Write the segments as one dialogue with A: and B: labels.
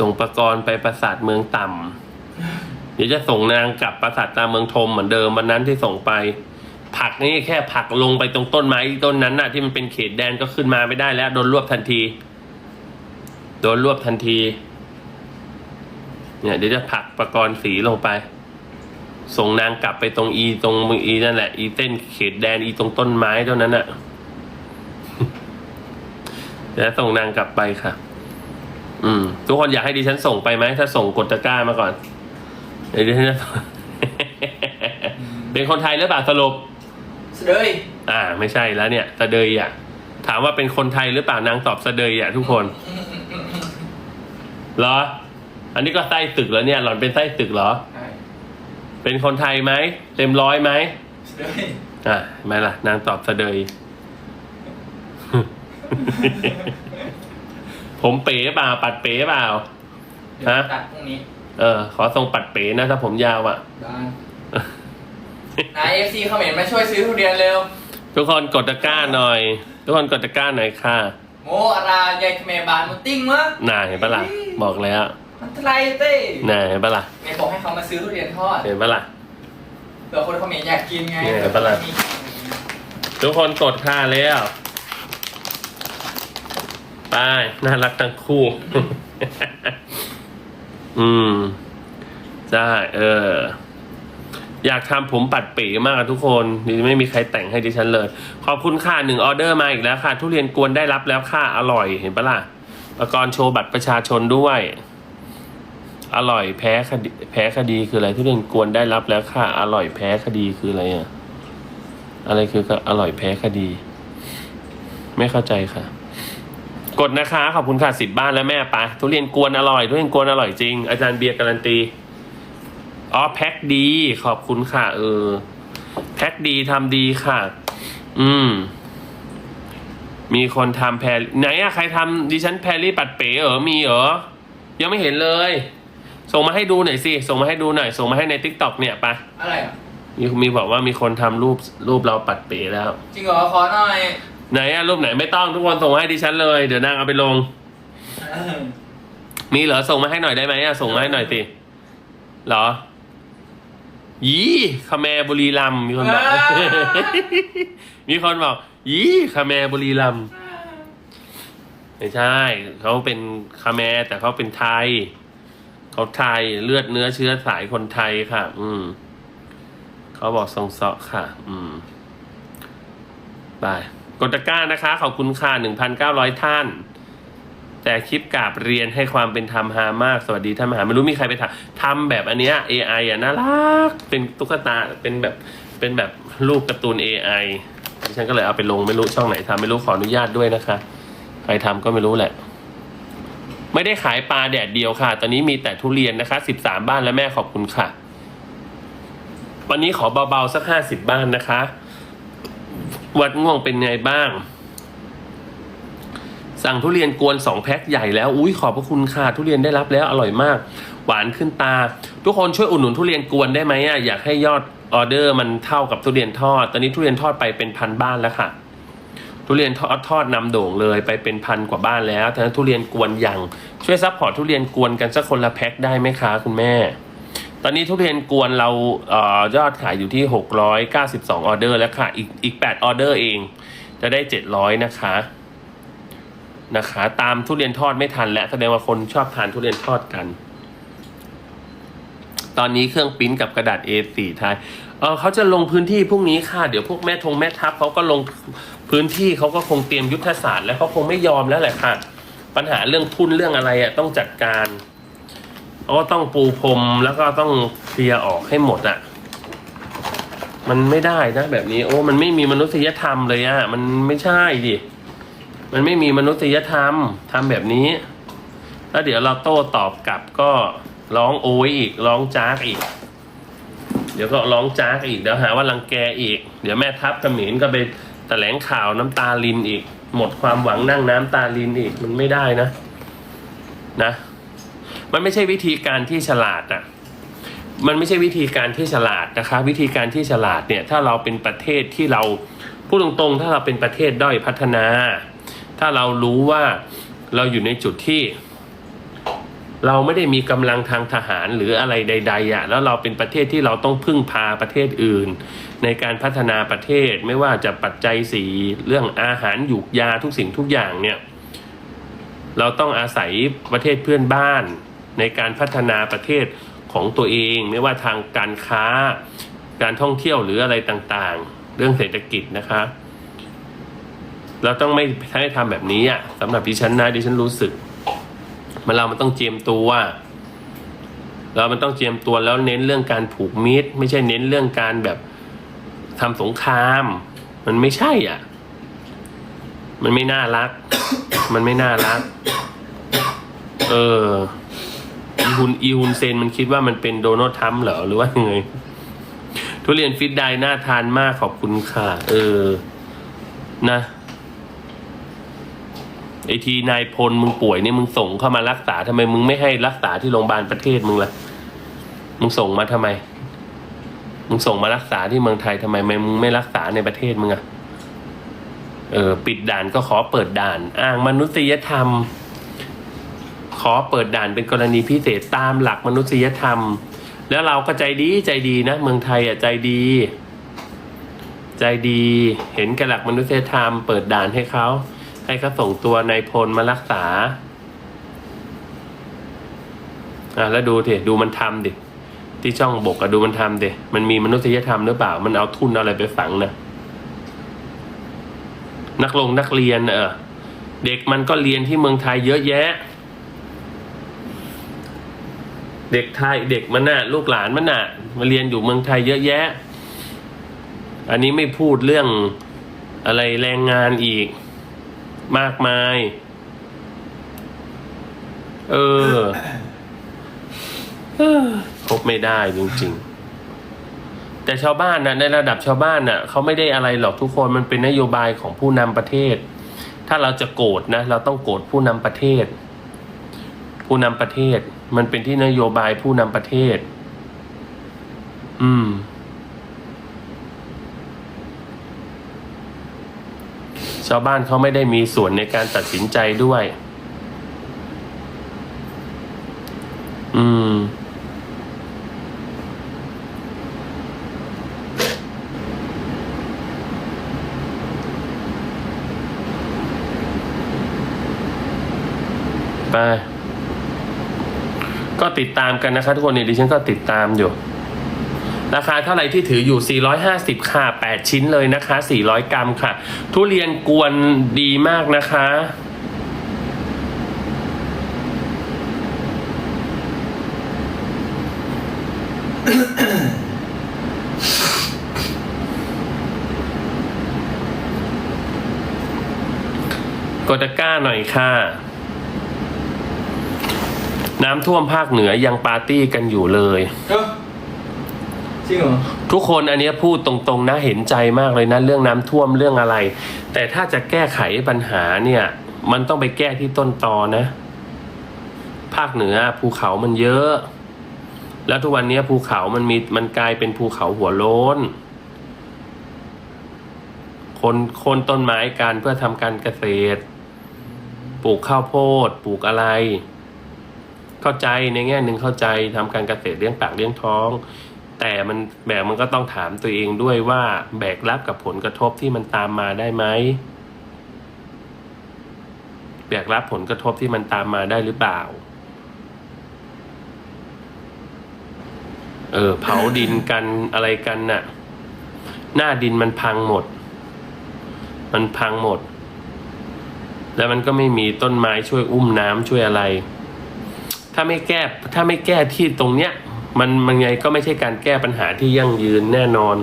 A: ส่งประกรณ์ไปปราสาทเมืองต่ำเดี๋ยวจะส่งนางกลับปราสาทตาเมืองทมเหมือนเดิมวันนั้นที่ส่งไป ผักนี่แค่ผักลงไปตรงต้นไม้ต้นนั้นน่ะที่มันเป็นเขตแดนก็ขึ้นมาไม่ได้แล้ว โดนรวบทันที โดนรวบทันที เนี่ยเดี๋ยวจะผักประกรณ์สีลงไป ส่งนางกลับไปตรงอีตรงอีนั่นแหละ อีเต้นเขตแดนอีตรงต้นไม้เท่านั้นน่ะเดี๋ยวส่งนางกลับไปค่ะ อืม ทุกคนอยากให้ดิฉันส่งไปไหม ถ้าส่งกดตะกร้ามาก่อนเดี๋ยวดิฉันจะเป็นคนไทยหรือเปล่าสรุป
B: เลย
A: อ่า ไม่ใช่แล้วเนี่ยสะเดยอะ ถามว่าเป็นคนไทยหรือเปล่านางตอบสะเดยอะ ทุกคนเหรอ อันนี้ก็ไส้ตึกแล้วเนี่ย หล่อนเป็นไส้ตึกเหรอ
B: ใช่
A: เป็นคนไทยไหมเต็มร้อยไหม
B: เลย
A: อะไม่ล่ะ นางตอบสะเดย ผมเป๋เปล่าปัดเป๋เปล่า
B: เดี๋ยว
A: ฮะ
B: ตัดพรุ่งนี้
A: เออ ขอทรงปัดเป๋นะถ้าผมยาวอะ
B: ได้นายเอฟซีเขมรมาช่วยซื้อทุเรียนเร็ว
A: ทุกคนกดตะกร้าหน่อย ทุกคนกดตะกร้าหน่อยค่ะ
B: โมอาราใหญ่เขมรบานมุติ้งมั้ง
A: น่าเห็นปะล่ะบอกแล้ว
B: มันทลายเต้
A: น่าเห็นปะล่ะ
B: ไงบอกให้เขามาซื้อทุเรียนทอด
A: เห็นปะล่ะ
B: เผื่อคนเขมรอยากกินไง
A: เนี่ยปะล่ะทุกคนกดค่าแล้ว ไปน่ารักทั้งคู่ อืมใช่เออ อยากทำผมปัดป๋มากอะทุกคนนี่ไม่มีใครแต่งให้ดิฉันเลย ขอบคุณค่ะหนึ่งออเดอร์มาอีกแล้วค่ะ ทุเรียนกวนได้รับแล้วค่ะ อร่อยเห็นปะล่ะประกรณ์โชว์บัตรประชาชนด้วย อร่อยแพ้คดีแพ้คดีคืออะไรทุเรียนกวนได้รับแล้วค่ะ อร่อยแพ้คดีคืออะไรอะอะไรคืออร่อยแพ้คดี ไม่เข้าใจค่ะ กดนะคะ ขอบคุณค่ะสิบบ้านแล้วแม่ไปทุเรียนกวนอร่อย ทุเรียนกวนอร่อยจริง อาจารย์เบียร์การันตีอ๋อแพ็คดี ขอบคุณค่ะ เออ แพ็คดีทำดีค่ะ อืม มีคนทำแพรไหนอะใครทำดิฉันแพรรี่ปัดเป๋เหรอมีเหรอ ยังไม่เห็นเลย ส่งมาให้ดูหน่อยสิ ส่งมาให้ดูหน่อย ส่งมาให้ในทิกตอกเนี่ยไป
B: อะไรอะ
A: มีมีบอกว่ามีคนทำรูปรูปเราปัดเป๋แล้ว
B: จริงเหรอขอหน่อย
A: ไหนอะรูปไหนไม่ต้องทุกคนส่งมาให้ดิฉันเลย เดี๋ยวนางเอาไปลง มีเหรอส่งมาให้หน่อยได้ไหมอะส่งมาให้หน่อยสิเหรอ ยี่คาแมบุรีรัมย์มีคนบอก มีคนบอก ยี่คาแมบุรีรัมย์ไม่ใช่ เขาเป็นคาแมแต่เขาเป็นไทย เขาไทยเลือดเนื้อเชื้อสายคนไทยค่ะ อืม เขาบอกทรงเสาะค่ะ อืมไป กดตะกร้านะคะ ขอบคุณค่ะหนึ่งพันเก้าร้อยท่าน แต่คลิปกราบเรียนให้ความเป็นธรรมฮามาก สวัสดีท่านมหาไม่รู้มีใครไปทำทำแบบอันเนี้ย AI อะน่ารัก เป็นตุ๊กตาเป็นแบบเป็นแบบรูปการ์ตูน AI ดิฉันก็เลยเอาไปลงไม่รู้ช่องไหนทำไม่รู้ขออนุญาตด้วยนะคะ ใครทำก็ไม่รู้แหละ ไม่ได้ขายปลาแดดเดียวค่ะ ตอนนี้มีแต่ทุเรียนนะคะสิบสามบ้านและแม่ขอบคุณค่ะ วันนี้ขอเบาๆสักห้าสิบบ้านนะคะ วัดง่วงเป็นไงบ้าง สั่งทุเรียนกวนสองแพ็คใหญ่แล้ว อุ้ยขอบพระคุณค่ะ ทุเรียนได้รับแล้วอร่อยมาก หวานขึ้นตา ทุกคนช่วยอุดหนุนทุเรียนกวนได้ไหมอะอยากให้ยอดออเดอร์มันเท่ากับทุเรียนทอด ตอนนี้ทุเรียนทอดไปเป็นพันบ้านแล้วค่ะ ทุเรียนทอดทอดนำโด่งเลยไปเป็นพันกว่าบ้านแล้วทั้งทุเรียนกวนยังช่วยซัพพอร์ตทุเรียนกวนกันสักคนละแพ็คได้ไหมคะคุณแม่ ตอนนี้ทุเรียนกวนเราเอ่อยอดขายอยู่ที่ 692 ออเดอร์แล้วค่ะ อีกอีก 8 ออเดอร์เอง จะได้ 700 นะคะนะคะ ตามทุเรียนทอดไม่ทัน และแสดงว่าคนชอบทานทุเรียนทอดกัน ตอนนี้เครื่องปิ้นกับกระดาษ A4 ไทยเออเขาจะลงพื้นที่พรุ่งนี้ค่ะ เดี๋ยวพวกแม่ทงแม่ทัพเขาก็ลงพื้นที่เขาก็คงเตรียมยุทธศาสตร์ แล้วเขาคงไม่ยอมแล้วแหละค่ะ ปัญหาเรื่องทุนเรื่องอะไรอะต้องจัดการ เขาก็ต้องปูพรมแล้วก็ต้องเคลียร์ออกให้หมดอะ มันไม่ได้นะแบบนี้ โอ้ มันไม่มีมนุษยธรรมเลยอะ มันไม่ใช่ดิ มันไม่มีมนุษยธรรมทำแบบนี้ แล้วเดี๋ยวเราโต้ตอบกลับก็ร้องโอ้ยอีกร้องจากอีก เดี๋ยวก็ร้องจากอีกเดี๋ยวหาว่ารังแกอีก เดี๋ยวแม่ทัพเขมรก็ไปแถลงข่าวน้ำตาลินอีก หมดความหวังนั่งน้ำตาลินอีกมันไม่ได้นะ นะ มันไม่ใช่วิธีการที่ฉลาดอะมันไม่ใช่วิธีการที่ฉลาดนะคะ วิธีการที่ฉลาดเนี่ยถ้าเราเป็นประเทศที่เราพูดตรงๆ ถ้าเราเป็นประเทศด้อยพัฒนา ถ้าเรารู้ว่าเราอยู่ในจุดที่ เราไม่ได้มีกำลังทางทหารหรืออะไรใดๆอะแล้วเราเป็นประเทศที่เราต้องพึ่งพาประเทศอื่น ในการพัฒนาประเทศไม่ว่าจะปัจจัยสีเรื่องอาหารหยูกยาทุกสิ่งทุกอย่างเนี่ยเราต้องอาศัยประเทศเพื่อนบ้าน ในการพัฒนาประเทศของตัวเอง ไม่ว่าทางการค้า การท่องเที่ยวหรืออะไรต่างๆ เรื่องเศรษฐกิจนะคะ เราต้องไม่ให้ทำแบบนี้อะสำหรับดิฉันนะดิฉันรู้สึกมันเรามันต้องเจียมตัวเรามันต้องเจียมตัวแล้วเน้นเรื่องการผูกมิตร ไม่ใช่เน้นเรื่องการแบบทำสงคราม มันไม่ใช่อะ มันไม่น่ารัก มันไม่น่ารัก เออ ฮุนอีฮุนเซนมันคิดว่ามันเป็นโดนัลด์ทรัมป์เหรอหรือว่าไงทุเรียนฟิตไดน่าทานมากขอบคุณค่ะ เออ นะไอทีนายพลมึงป่วยเนี่ยมึงส่งเข้ามารักษาทำไมมึงไม่ให้รักษาที่โรงพยาบาลประเทศมึงล่ะ มึงส่งมาทำไม มึงส่งมารักษาที่เมืองไทยทำไมไม่มึงไม่รักษาในประเทศมึงอะเออ ปิดด่านก็ขอเปิดด่าน อ้างมนุษยธรรม ขอเปิดด่านเป็นกรณีพิเศษตามหลักมนุษยธรรม แล้วเราก็ใจดีใจดีนะ เมืองไทยอะใจดี ใจดีเห็นแก่หลักมนุษยธรรม เปิดด่านให้เขา ให้เขาส่งตัวนายพลมารักษาอะแล้วดูดิดูมันทำดิที่ช่องบกอะดูมันทำดิมันมีมนุษยธรรมหรือเปล่า มันเอาทุนเอาอะไรไปฝังนะนักลงนักเรียนเออเด็กมันก็เรียนที่เมืองไทยเยอะแยะ เด็กไทยเด็กมันน่ะลูกหลานมันน่ะมาเรียนอยู่เมืองไทยเยอะแยะ อันนี้ไม่พูดเรื่องอะไรแรงงานอีก มากมาย เออเออคบไม่ได้จริง ๆ แต่ชาวบ้านนะในระดับชาวบ้านน่ะเขาไม่ได้อะไรหรอกทุกคนมันเป็นนโยบายของผู้นำประเทศ ถ้าเราจะโกรธนะ เราต้องโกรธผู้นำประเทศ ผู้นำประเทศ มันเป็นที่นโยบายผู้นำประเทศ อืม ชาวบ้านเขาไม่ได้มีส่วนในการตัดสินใจด้วย อืมไป ก็ติดตามกันนะคะทุกคนเนี่ยดิฉันก็ติดตามอยู่ ราคาเท่าไหร่ที่ถืออยู่ 450 ค่ะ 8 ชิ้นเลยนะคะ 400 กรัมค่ะ ทุเรียนกวนดีมากนะคะกดตะก้าหน่อยค่ะ น้ำท่วมภาคเหนือยังปาร์ตี้กันอยู่เลย
B: เออจริงเหรอ
A: ทุกคนอันเนี้ยพูดตรงๆนะเห็นใจมากเลยนะเรื่องน้ำท่วมเรื่องอะไร แต่ถ้าจะแก้ไขปัญหาเนี่ย มันต้องไปแก้ที่ต้นตอนะ ภาคเหนือภูเขามันเยอะ แล้วทุกวันนี้ภูเขามันมีมันกลายเป็นภูเขาหัวโล้นคนคนต้นไม้กันเพื่อทำการเกษตร ปลูกข้าวโพด ปลูกอะไร เข้าใจในแง่หนึ่งเข้าใจทำการเกษตรเลี้ยงปากเลี้ยงท้อง แต่มันแบกมันก็ต้องถามตัวเองด้วยว่าแบกรับกับผลกระทบที่มันตามมาได้ไหมแบกรับผลกระทบที่มันตามมาได้หรือเปล่า เออ เผาดินกันอะไรกันน่ะ หน้าดินมันพังหมด มันพังหมด แล้วมันก็ไม่มีต้นไม้ช่วยอุ้มน้ำช่วยอะไร ถ้าไม่แก้ถ้าไม่แก้ที่ตรงเนี้ย มันมันไงก็ไม่ใช่การแก้ปัญหาที่ยั่งยืนแน่นอน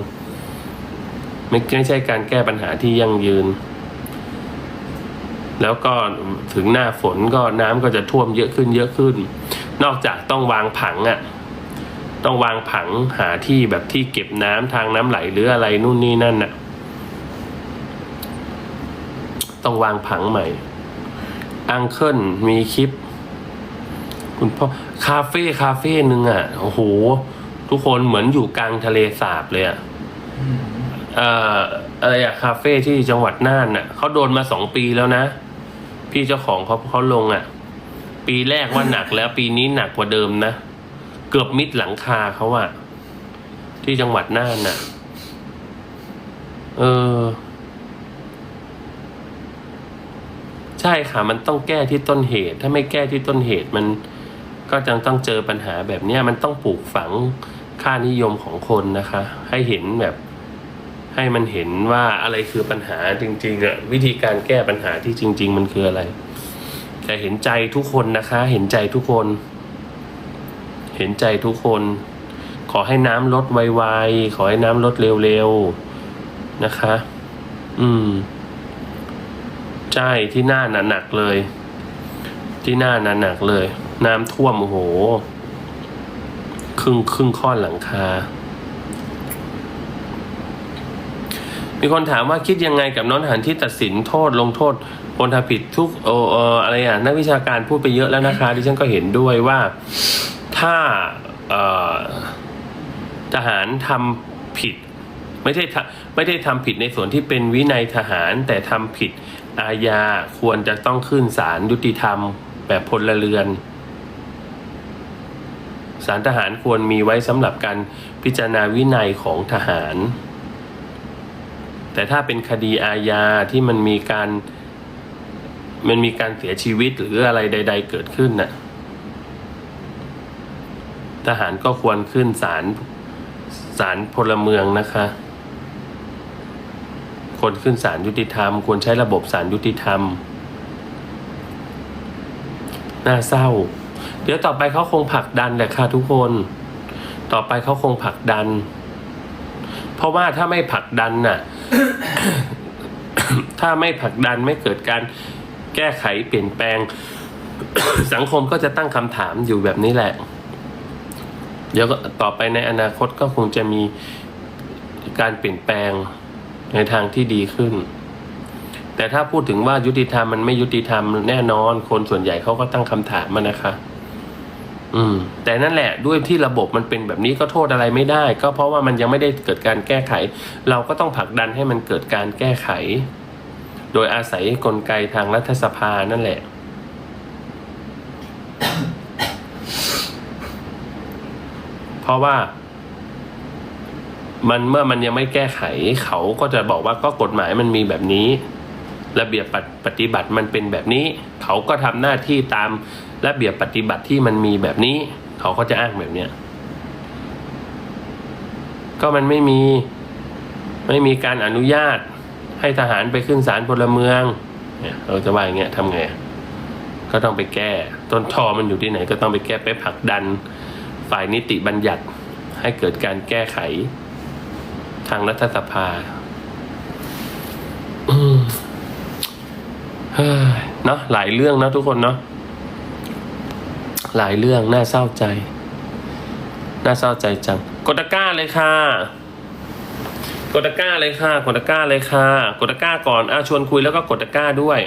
A: ไม่ไม่ใช่การแก้ปัญหาที่ยั่งยืน แล้วก็ถึงหน้าฝนก็น้ำก็จะท่วมเยอะขึ้นเยอะขึ้น นอกจากต้องวางผังอะ่ะต้องวางผังหาที่แบบที่เก็บน้ำทางน้ำไหลหรืออะไรนู่นนี่นั่นน่ะ ต้องวางผังใหม่ อังเคิลมีคลิป คุณพ่อคาเฟ่คาเฟ่หนึ่งอะโอ้โห ทุกคนเหมือนอยู่กลางทะเลสาบเลยอะเอ่ออะไรอะคาเฟ่ที่จังหวัดน่านอะเขาโดนมาสองปีแล้วนะ พี่เจ้าของเขาเขาลงอะ ปีแรกว่าหนักแล้วปีนี้หนักกว่าเดิมนะ เกือบมิดหลังคาเขาอะที่จังหวัดน่านน่ะ เออ ใช่ค่ะ มันต้องแก้ที่ต้นเหตุ ถ้าไม่แก้ที่ต้นเหตุมัน ก็จังต้องเจอปัญหาแบบนี้มันต้องปลูกฝังค่านิยมของคนนะคะ ให้เห็นแบบให้มันเห็นว่าอะไรคือปัญหาจริงๆอะวิธีการแก้ปัญหาที่จริง ๆ มันคืออะไร แต่เห็นใจทุกคนนะคะ เห็นใจทุกคน เห็นใจทุกคน ขอให้น้ำลดไวๆขอให้น้ำลดเร็วๆนะคะ อืมใช่ที่หน้าหนักเลย ที่หน้าหนักเลย น้ำท่วมโอ้โห ครึ่งครึ่งข้อนหลังคา มีคนถามว่าคิดยังไงกับน้องทหารที่ตัดสินโทษลงโทษคนทำผิดทุกเออเอออะไรอะนักวิชาการพูดไปเยอะแล้วนะคะดิฉันก็เห็นด้วยว่าถ้าเออทหารทำผิด ไม่ได้ไม่ได้ทำผิดในส่วนที่เป็นวินัยทหารแต่ทำผิดอาญาควรจะต้องขึ้นศาลยุติธรรมแบบพลเรือน ศาลทหารควรมีไว้สำหรับการพิจารณาวินัยของทหาร แต่ถ้าเป็นคดีอาญาที่มันมีการมันมีการเสียชีวิตหรืออะไรใด ๆ เกิดขึ้นน่ะทหารก็ควรขึ้นศาลศาลพลเมืองนะคะควรขึ้นศาลยุติธรรม ควรใช้ระบบศาลยุติธรรม น่าเศร้า เดี๋ยวต่อไปเขาคงผลักดันแหละค่ะทุกคน ต่อไปเขาคงผลักดัน เพราะว่าถ้าไม่ผลักดันน่ะ ถ้าไม่ผลักดันไม่เกิดการแก้ไขเปลี่ยนแปลง สังคมก็จะตั้งคำถามอยู่แบบนี้แหละ เดี๋ยวก็ต่อไปในอนาคตก็คงจะมีการเปลี่ยนแปลงในทางที่ดีขึ้น แต่ถ้าพูดถึงว่ายุติธรรมมันไม่ยุติธรรมแน่นอน คนส่วนใหญ่เขาก็ตั้งคำถามมานะคะ อืม แต่นั่นแหละด้วยที่ระบบมันเป็นแบบนี้ก็โทษอะไรไม่ได้ ก็เพราะว่ามันยังไม่ได้เกิดการแก้ไข เราก็ต้องผลักดันให้มันเกิดการแก้ไข โดยอาศัยกลไกทางรัฐสภานั่นแหละเพราะว่ามันเมื่อมันยังไม่แก้ไขเขาก็จะบอกว่าก็กฎหมายมันมีแบบนี้ ระเบียบปฏิปฏิบัติมันเป็นแบบนี้ เขาก็ทำหน้าที่ตามระเบียบปฏิบัติที่มันมีแบบนี้ เขาก็จะอ้างแบบเนี้ยก็มันไม่มีไม่มีการอนุญาตให้ทหารไปขึ้นศาลพลเมืองเราจะว่าอย่างเงี้ยทำไง ก็ต้องไปแก้ ต้นทอมันอยู่ที่ไหน ก็ต้องไปแก้ไปผลักดัน ฝ่ายนิติบัญญัติ ให้เกิดการแก้ไข ทางรัฐสภา เนาะหลายเรื่องนะทุกคนเนาะหลายเรื่องน่าเศร้าใจ น่าเศร้าใจจังกดตะกร้าเลยค่ะกดตะกร้าเลยค่ะกดตะกร้าเลยค่ะกดตะกร้าก่อนอะชวนคุยแล้วก็กดตะกร้าด้วย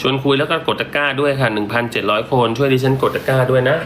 A: ชวนคุยแล้วก็กดตะกร้าด้วยค่ะหนึ่งพันเจ็ดร้อยคน ช่วยดิฉันกดตะกร้าด้วยนะ